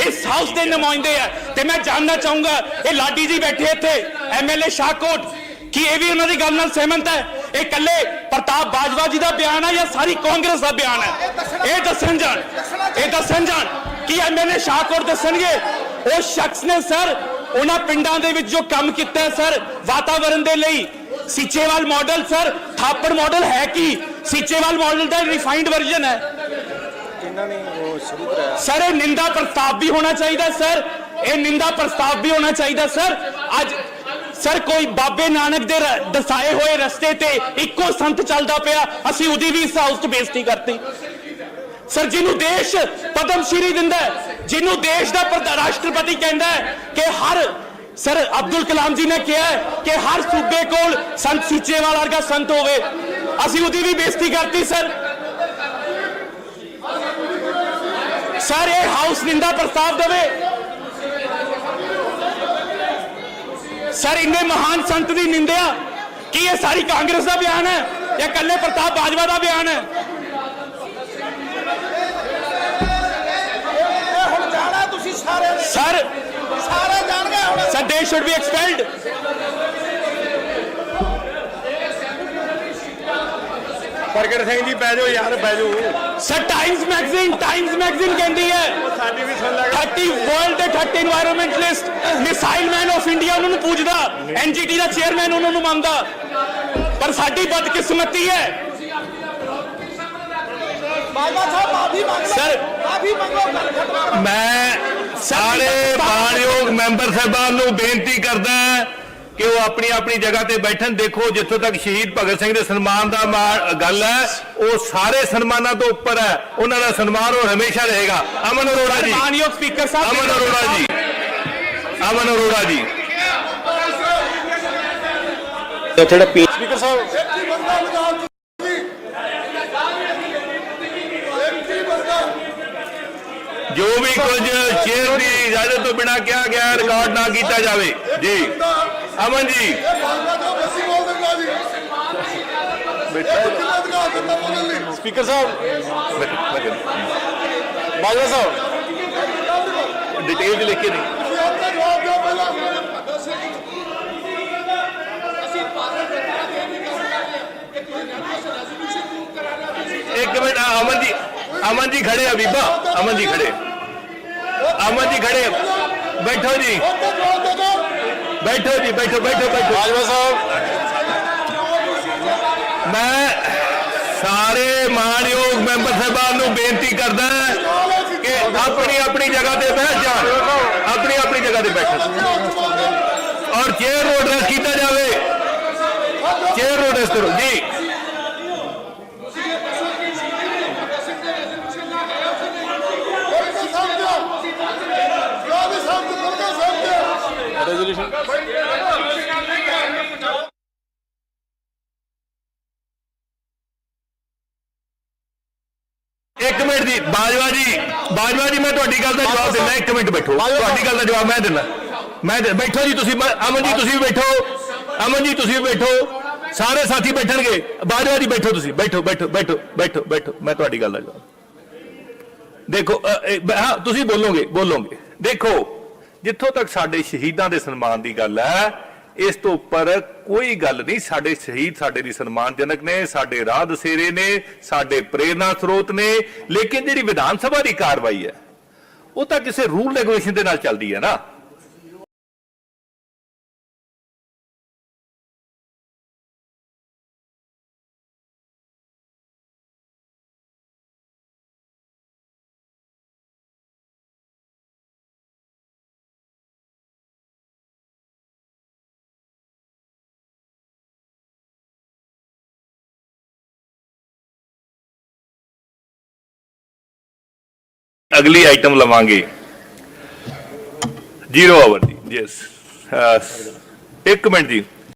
ਇਸ ਹਾਊਸ ਦੇ ਨੁਮਾਇੰਦੇ ਆ ਤੇ ਮੈਂ ਜਾਣਨਾ ਚਾਹੂੰਗਾ ਇਹ ਲਾਡੀ ਜੀ ਬੈਠੇ ਇੱਥੇ ਐਮਐਲਏ ਸ਼ਾਹਕੋਟ ਕੀ ਇਹ ਵੀ ਉਹਨਾਂ ਦੀ ਗੱਲ ਨਾਲ ਸਹਿਮਤ ਹੈ? ਇਹ ਕੱਲੇ ਪ੍ਰਤਾਪ ਬਾਜਵਾ ਜੀ ਦਾ ਬਿਆਨ ਹੈ ਜਾਂ ਸਾਰੀ ਕਾਂਗਰਸ ਦਾ ਬਿਆਨ ਹੈ? ਇਹ ਦੱਸਣ ਜਾਣ ਇਹ ਦੱਸਣ ਜਾਣ ਕੀ ਐਮਐਲਏ ਸ਼ਾਹਕੋਟ ਦੱਸਣਗੇ? ਉਹ ਸ਼ਖਸ ਨੇ ਸਰ ਉਹਨਾਂ ਪਿੰਡਾਂ ਦੇ ਵਿੱਚ ਜੋ ਕੰਮ ਕੀਤਾ ਸਰ ਵਾਤਾਵਰਣ ਦੇ ਲਈ। Seechewal model sir Thapar model ਹੈ ਕੀ? ਸੀਚੇਵਾਲ ਮਾਡਲ ਦਾ ਰਿਫਾਈਨਡ ਵਰਜ਼ਨ ਹੈ। ਸਰ ਇਹ ਨਿੰਦਾ ਪ੍ਰਸਤਾਵ ਵੀ ਹੋਣਾ ਚਾਹੀਦਾ ਸਰ ਇਹ ਨਿੰਦਾ ਪ੍ਰਸਤਾਵ ਵੀ ਹੋਣਾ ਚਾਹੀਦਾ ਸਰ ਅੱਜ ਸਰ ਕੋਈ ਬਾਬੇ ਨਾਨਕ ਦੇ ਦਸਾਏ ਹੋਏ ਰਸਤੇ ਤੇ ਇੱਕੋ ਸੰਤ ਚੱਲਦਾ ਪਿਆ। ਅਸੀਂ ਉਹਦੀ ਵੀ ਇਸ ਹਾਊਸ 'ਚ ਬੇਇੱਜ਼ਤੀ ਕਰਤੀ। ਸਰ ਜਿਹਨੂੰ ਦੇਸ਼ ਪਦਮ ਸ਼੍ਰੀ ਦਿੰਦਾ ਜਿਹਨੂੰ ਦੇਸ਼ ਦਾ ਰਾਸ਼ਟਰਪਤੀ ਕਹਿੰਦਾ ਕਿ ਹਰ ਸਰ ਅਬਦੁਲ ਕਲਾਮ ਜੀ ਨੇ ਕਿਹਾ ਕਿ ਹਰ ਸੂਬੇ ਕੋਲ ਸੰਤ ਸੀਚੇਵਾਲ ਵਰਗਾ ਸੰਤ ਹੋਵੇ। ਅਸੀਂ ਉਹਦੀ ਵੀ ਬੇਇੱਜ਼ਤੀ ਕਰਤੀ ਸਰ ਸਰ ਇਹ ਹਾਊਸ ਨਿੰਦਾ ਪ੍ਰਸਤਾਵ ਦੇਵੇ। ਸਰ ਇੰਨੇ ਮਹਾਨ ਸੰਤ ਦੀ ਨਿੰਦਿਆ ਕੀ ਇਹ ਸਾਰੀ ਕਾਂਗਰਸ ਦਾ ਬਿਆਨ ਹੈ ਜਾਂ ਕੱਲੇ ਪ੍ਰਤਾਪ ਬਾਜਵਾ ਦਾ ਬਿਆਨ ਹੈ? ਹੁਣ ਜਾਣਾ ਤੁਸੀਂ ਸਾਰੇ। ਸਰ ਸਾਰੇ ਜਾਣ ਗਏ ਹੁਣ। ਸਰ ਦੇ ਸ਼ੁੱਡ ਬੀ ਐਕਸਪੈਲਡ ਪ੍ਰਗਟ ਸਿੰਘ ਜੀ ਬਹਿ ਯਾਰ ਬਹਿ sir Times magazine Times magazine ਕਹਿੰਦੀ ਹੈ ਸਾਡੀ ਵੀ ਸੁਣ ਲੈ। 30 ਵਰਲਡ ਦੇ 30 environmentalist missile man of India ਉਹਨਾਂ ਨੂੰ ਪੂਜਦਾ। ਐਨਜੀਟੀ ਦਾ ਚੇਅਰਮੈਨ ਉਹਨਾਂ ਨੂੰ ਮੰਨਦਾ। ਪਰ ਸਾਡੀ ਬਦਕਿਸਮਤੀ ਹੈ। ਸਰ ਮੈਂ ਸਾਰੇ ਮਾਨਯੋਗ ਮੈਂਬਰ ਸਾਹਿਬਾਨ ਨੂੰ ਬੇਨਤੀ ਕਰਦਾ ਕਿ ਉਹ ਆਪਣੀ ਆਪਣੀ ਜਗ੍ਹਾ ਤੇ ਬੈਠਣ। ਦੇਖੋ ਜਿੱਥੋਂ ਤੱਕ ਸ਼ਹੀਦ ਭਗਤ ਸਿੰਘ ਦੇ ਸਨਮਾਨ ਦਾ ਗੱਲ ਹੈ ਉਹ ਸਾਰੇ ਸਨਮਾਨਾਂ ਤੋਂ ਉੱਪਰ ਹੈ। ਉਹਨਾਂ ਦਾ ਸਨਮਾਨ ਉਹ ਹਮੇਸ਼ਾ ਰਹੇਗਾ। ਅਮਨ ਅਰੋੜਾ ਜੀ। ਮਾਨਯੋਗ ਸਪੀਕਰ ਸਾਹਿਬ ਅਮਨ ਅਰੋੜਾ ਜੀ। ਅਮਨ ਅਰੋੜਾ ਜੀ। ਸਪੀਕਰ ਸਾਹਿਬ। ਜੋ ਵੀ ਕੁਝ ਚੇਅਰ ਦੀ ਇਜਾਜ਼ਤ ਤੋਂ ਬਿਨਾ ਕਿਹਾ ਗਿਆ ਰਿਕਾਰਡ ਨਾ ਕੀਤਾ ਜਾਵੇ। ਜੀ। ਅਮਨ ਜੀ ਸਪੀਕਰ ਸਾਹਿਬ ਬਾਜਵਾ ਸਾਹਿਬ ਡਿਟੇਲ ਚ ਲਿਖ ਕੇ ਨਹੀਂ ਇੱਕ ਮਿੰਟ ਆ, ਅਮਨ ਜੀ ਅਮਨ ਜੀ ਖੜੇ ਆ ਬੀਬਾ ਅਮਨ ਜੀ ਖੜੇ ਅਮਨ ਜੀ ਖੜੇ ਬੈਠੋ ਜੀ ਬੈਠੋ ਬੈਠੋ ਬੈਠੋ। ਬੈਠੋ ਬਾਜਵਾ ਸਾਹਿਬ। ਮੈਂ ਸਾਰੇ ਮਾਣਯੋਗ ਮੈਂਬਰ ਸਾਹਿਬਾਨ ਨੂੰ ਬੇਨਤੀ ਕਰਦਾ ਕਿ ਆਪਣੀ ਆਪਣੀ ਜਗ੍ਹਾ ਤੇ ਬੈਠ ਜਾਣ ਆਪਣੀ ਆਪਣੀ ਜਗ੍ਹਾ ਤੇ ਬੈਠਣ ਔਰ ਚੇਅਰ ਐਡਰੈਸ ਕੀਤਾ ਜਾਵੇ ਚੇਅਰ ਨੂੰ ਐਡਰੈਸ ਕਰੋ ਜੀ। ਰੈਜ਼ੋਲੂਸ਼ਨ ਇੱਕ ਮਿੰਟ ਜੀ ਬਾਜਵਾ ਜੀ ਬਾਜਵਾ ਜੀ ਮੈਂ ਤੁਹਾਡੀ ਗੱਲ ਦਾ ਜਵਾਬ ਦਿੰਦਾ ਇੱਕ ਮਿੰਟ ਬੈਠੋ ਤੁਹਾਡੀ ਗੱਲ ਦਾ ਜਵਾਬ ਮੈਂ ਦਿੰਦਾ ਮੈਂ ਦੇ- ਬੈਠੋ ਜੀ ਤੁਸੀਂ ਬ- ਅਮਨ ਜੀ ਤੁਸੀਂ ਵੀ ਬੈਠੋ ਅਮਨ ਜੀ ਤੁਸੀਂ ਵੀ ਬੈਠੋ ਸਾਰੇ ਸਾਥੀ ਬੈਠਣਗੇ ਬਾਜਵਾ ਜੀ ਬੈਠੋ ਤੁਸੀਂ ਬੈਠੋ ਬੈਠੋ ਬੈਠੋ ਬੈਠੋ ਬੈਠੋ ਮੈਂ ਤੁਹਾਡੀ ਗੱਲ ਦਾ ਜਵਾਬ ਦੇਖੋ ਅ, ਇਹ, ਬ- ਹਾਂ ਤੁਸੀਂ ਬੋਲੋਗੇ ਬੋਲੋਗੇ ਦੇਖੋ ਜਿੱਥੋਂ ਤੱਕ ਸਾਡੇ ਸ਼ਹੀਦਾਂ ਦੇ ਸਨਮਾਨ ਦੀ ਗੱਲ ਹੈ, ਇਸ ਤੋਂ ਉੱਪਰ ਕੋਈ ਗੱਲ ਨਹੀਂ, ਸਾਡੇ ਸ਼ਹੀਦ ਸਾਡੇ ਲਈ ਸਨਮਾਨਜਨਕ ਨੇ, ਸਾਡੇ ਰਾਹ ਦਸੇਰੇ ਨੇ, ਸਾਡੇ ਪ੍ਰੇਰਨਾ ਸਰੋਤ ਨੇ, ਲੇਕਿਨ ਜਿਹੜੀ ਵਿਧਾਨ ਸਭਾ ਦੀ ਕਾਰਵਾਈ ਹੈ, ਉਹ ਤਾਂ ਕਿਸੇ ਰੂਲ ਰੈਗੂਲੇਸ਼ਨ ਦੇ ਨਾਲ ਚੱਲਦੀ ਹੈ ਨਾ। ਅਗਲੀ ਆਈਟਮ ਲਵਾਂਗੇ। ਜ਼ੀਰੋ ਆਵਰ ਦੀ ਯੈਸ ਇੱਕ ਮਿੰਟ ਜੀ।